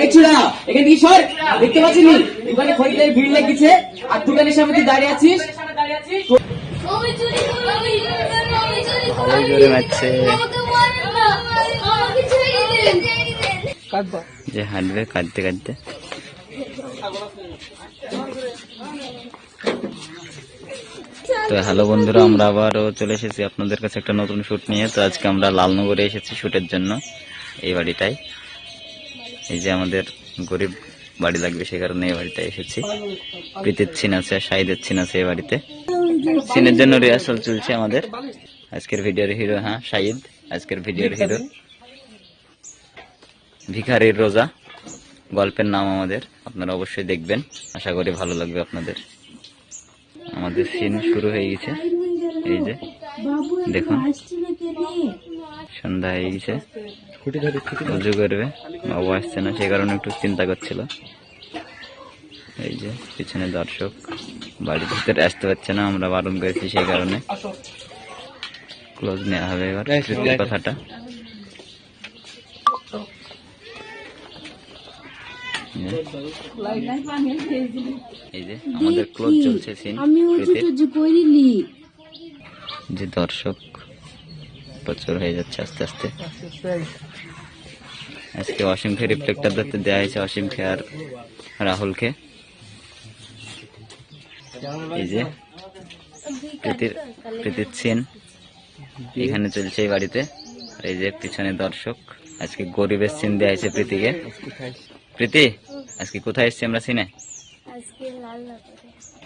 এই চূড়া এখানে কি সর দেখতে নি? দোকানে খরিদ্দারের ভিড় লেগেছে। আর দোকানের সামনে তুই দাঁড়িয়ে আছিস? যে হাঁটবে কাঁদতে কাঁদতে তো হ্যালো বন্ধুরা আমরা আবারও চলে এসেছি আপনাদের কাছে একটা নতুন শ্যুট নিয়ে। তো আজকে আমরা লালনগরে এসেছি শ্যুটের জন্য এই বাড়িটায়। এই যে আমাদের গরিব বাড়ি লাগবে সে কারণে এই বাড়িতে এসেছি। প্রীতির ছিন আছে, শাহিদের ছিন আছে এই বাড়িতে। সিনের জন্য রিহার্সাল চলছে আমাদের। আজকের ভিডিওর হিরো হ্যাঁ শাহিদ। আজকের ভিডিওর হিরো ভিখারির রোজা। গল্পের নাম আমাদের। আপনারা অবশ্যই দেখবেন। আশা করি ভালো লাগবে আপনাদের। আমাদের সিন শুরু হয়ে গেছে। এই যে, দেখুন। সন্ধ্যা হয়ে গেছে। করবে। বাবু আসছে না সেই কারণে একটু চিন্তা করছিল। এই যে পিছনে দর্শক বাড়ির ভিতরে আসতে পারছে না আমরা বারণ করেছি সেই কারণে। ক্লোজ নেওয়া হবে এবার কথাটা। এই যে আমাদের ক্লোজ চলছে সিন যে দর্শক প্রচুর হয়ে যাচ্ছে আস্তে আস্তে। আজকে অসীমকে রিফ্লেক্টার ধরতে দেওয়া হয়েছে অসীমকে আর রাহুলকে। এই যে প্রীতির প্রীতির সিন এখানে চলছে এই বাড়িতে। আর এই যে পিছনে দর্শক আজকে গরিবের সিন দেওয়া হয়েছে প্রীতিকে। প্রীতি আজকে কোথায় এসছি আমরা সিনে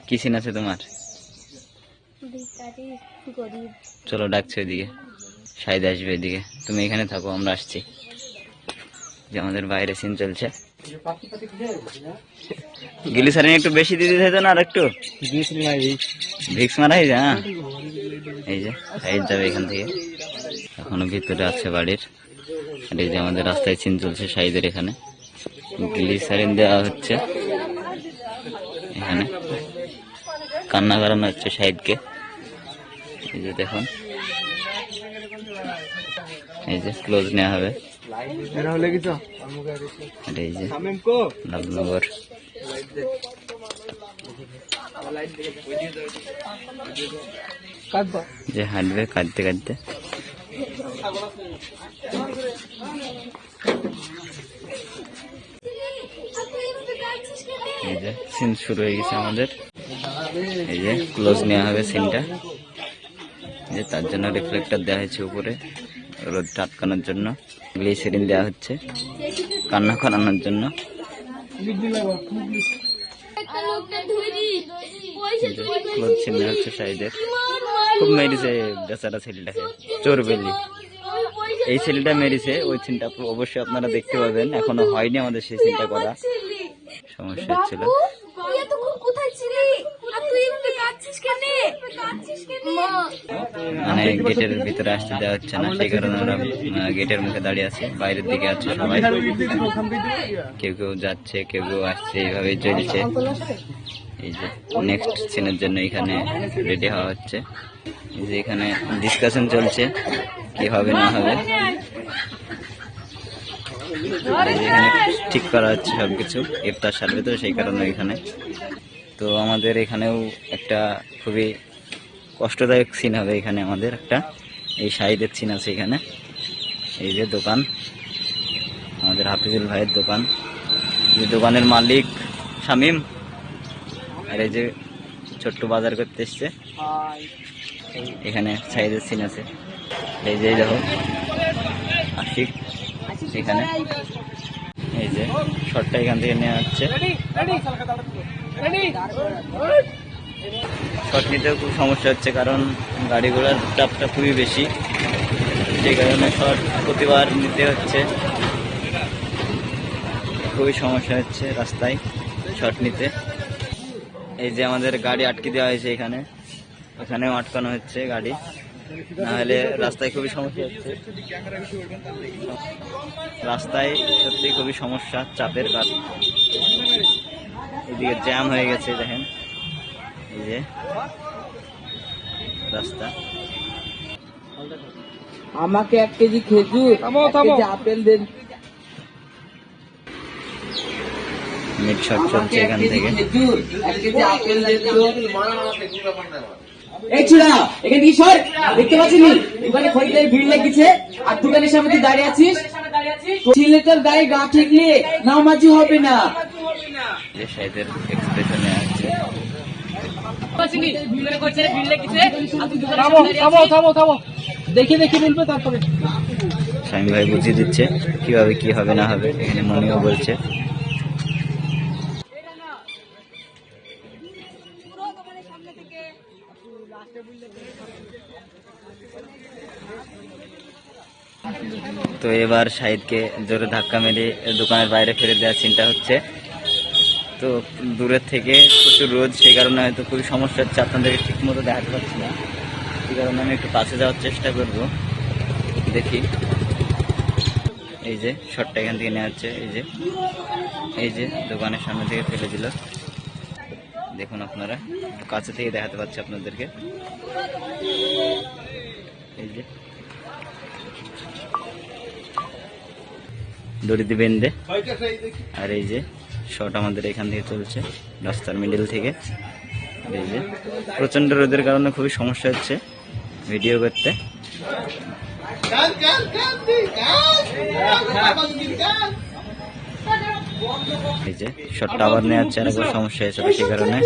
কি সিন আছে তোমার? চলো ডাকছো এদিকে সাইদ আসবে এদিকে তুমি এখানে থাকো আমরা আসছি। যে আমাদের বাইরে সিন চলছে। গিলি সারিন একটু বেশি দিয়ে দিতে হতো না আর একটু ভিক্স মারা হ্যাঁ। এই যে সাইড যাবে এখান থেকে। এখনও ভিতরে আছে বাড়ির। আর এই যে আমাদের রাস্তায় সিন চলছে সাইদের এখানে। গিলি সারিন দেওয়া হচ্ছে এখানে। কান্না করানো হচ্ছে সাইদকে। এই যে দেখুন। এই যে ক্লোজ নেওয়া হবে। এই যে লালনগর যে হাঁটবে কাঁদতে কাঁদতে। এই যে সিন শুরু হয়ে গেছে আমাদের। এই যে ক্লোজ নেওয়া হবে সিনটা যে তার জন্য রিফ্লেক্টর দেওয়া হয়েছে উপরে, রোদ আটকানোর জন্য। গ্লিসেরিন দেওয়া হচ্ছে, কান্না করানোর জন্য। হচ্ছে সাইডের খুব মেরেছে ছেলেটাকে, চোর বেলি। এই ছেলেটা মেরেছে, ওই অবশ্যই আপনারা দেখতে পাবেন। এখনও হয়নি আমাদের সেই সিনটা করা। সমস্যা হচ্ছিল তুই এতক্ষণ কোথায় ছিলি আর তুই এভাবে কাঁদছিস কেন কাঁদছিস কেন মা মানে গেটের ভিতরে আসতে দেওয়া হচ্ছে না সেই কারণে ওরা আহ, গেটের মুখে দাঁড়িয়ে আছে বাইরের দিকে আছে সবাই। কেউ কেউ যাচ্ছে কেউ কেউ আসছে এইভাবেই চলছে। এই যে নেক্সট সিনের জন্য এখানে রেডি হওয়া হচ্ছে। এই যে এখানে ডিসকাশন চলছে কি হবে না হবে। এখানে ঠিক করা হচ্ছে সবকিছু ইফতার সারবে তো সেই কারণে এখানে। তো আমাদের এখানেও একটা খুবই কষ্টদায়ক সিন হবে এখানে আমাদের একটা। এই সাইডের সিন আছে এখানে। এই যে দোকান। আমাদের হাফিজুল ভাইয়ের দোকান। যে দোকানের মালিক শামিম। আর এই যে ছোট্ট বাজার করতে এসছে। এখানে সাইডের সিন আছে। এই যে দেখো, আশিক। এখানে। এই যে শর্টটা এখান থেকে নেওয়া হচ্ছে। শর্ট নিতেও খুব সমস্যা হচ্ছে কারণ গাড়ি ঘোড়ার চাপটা খুবই বেশি। সেই কারণে শর্ট প্রতিবার নিতে হচ্ছে। খুবই সমস্যা হচ্ছে রাস্তায় শর্ট নিতে। এই যে আমাদের গাড়ি আটকে দেওয়া হয়েছে এখানে। ওখানেও আটকানো হচ্ছে গাড়ি। না হলে রাস্তায় খুবই সমস্যা হচ্ছে। রাস্তায় সত্যি খুবই সমস্যা চাপের কারণ এদিকে জ্যাম হয়ে গেছে দেখেন। এই যে রাস্তা। আমাকে এক কেজি খেজুর কেজি আপেল দেন। মিট শট চলছে এখান থেকে। এই এখান থেকে সর। দেখতে পাচ্ছিস দোকানে খরিদের ভিড় লেগেছে। আর দোকানের সামনে দাঁড়িয়ে আছিস? ছেলেটার গায়ে গা ঠেকলে নামাজি হবে না। দেখে দেখে বলবে তারপরে। স্বামী ভাই বুঝিয়ে দিচ্ছে কীভাবে কি হবে না হবে এখানে মনিও বলছে। তো এবার শাহিদকে জোরে ধাক্কা মেরে দোকানের বাইরে ফেলে দেওয়ার চিন্তা হচ্ছে। তো দূরের থেকে প্রচুর রোদ সেই কারণে হয়তো খুবই সমস্যা হচ্ছে। আপনাদেরকে ঠিক মতো দেখাতে পারছি না। সেই কারণে আমি একটু কাছে যাওয়ার চেষ্টা করব। দেখি। এই যে শটটা এখান থেকে নেওয়া হচ্ছে। এই যে এই যে, দোকানের সামনে থেকে ফেলে দিল। দেখুন আপনারা কাছে থেকে দেখাতে পাচ্ছি আপনাদেরকে এই যে দড়িতে বেঁধে আর এই যে শট আমাদের এখান থেকে চলছে রাস্তার মিডিল থেকে এই যে প্রচণ্ড রোদের কারণে খুবই সমস্যা হচ্ছে ভিডিও করতে এই যে শটটা আবার নেওয়া হচ্ছে আরেকবার সমস্যা হয়েছে সেই কারণে।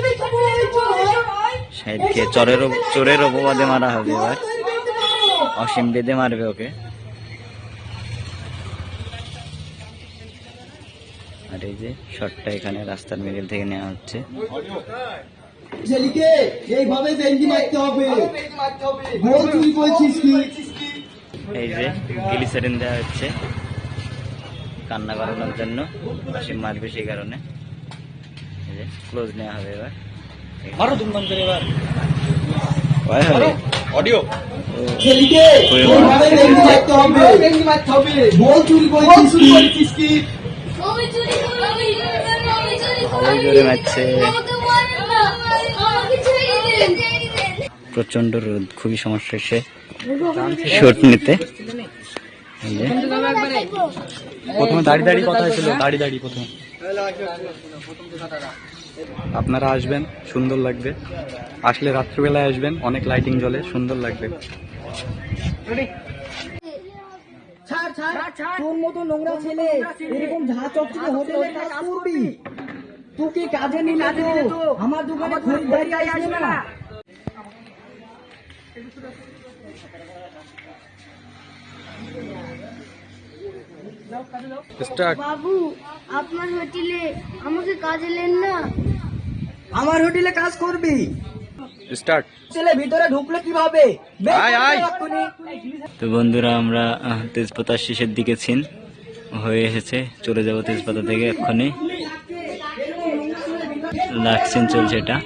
সাইডকে চরের চোরের অপবাদে মারা হবে এবার। অসীম বেঁধে মারবে ওকে। আর এই যে শটটা এখানে রাস্তার মিডিল থেকে নেওয়া হচ্ছে। ছেলেকে এইভাবে বেঞ্জি মারতে হবে। বল তুই বলছিস কি? এই যে গ্লিসারিন দেওয়া হচ্ছে। কান্না করানোর জন্য অসীম মারবে সেই কারণে। ক্লোজ নেওয়া হবে এবার। মারো ধুমধাম করে এবার। অডিও প্রচণ্ড রোদ খুবই সমস্যা হচ্ছে শট নিতে। প্রথমে দাঁড়িয়ে দাঁড়িয়ে কথা ছিল দাঁড়িয়ে দাঁড়িয়ে প্রথমে। আপনারা আসবেন, সুন্দর লাগবে। আসলে রাত্রিবেলায় আসবেন, অনেক লাইটিং জ্বলে, সুন্দর লাগবে। ছাড় ছাড়। তোর মতো নোংরা ছেলে, এরকম ঝা চকচকে হোটেলে কাজ করবি? তোকে কাজে নিলে তো? আমার দোকানে খরিদ্দারি আসবে না। স্টার্ট বাবু আপনার হোটেলে আমাকে কাজে নেন না? আমার হোটেলে কাজ করবি। স্টার্ট ছেলে ভিতরে ঢুকলো কীভাবে? বের আয়, আয়। তো বন্ধুরা আমরা আহ, তেজপাতার শেষের দিকে ছিন। হয়ে এসেছে চলে যাব তেজপাতা থেকে এক্ষুনি। লাক্সিন চলছে এটা।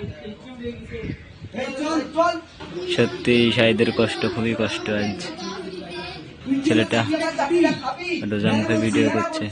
সত্যি সাইদের কষ্ট খুবই কষ্ট আজ। ছেলেটা একটা ভিডিও করছে।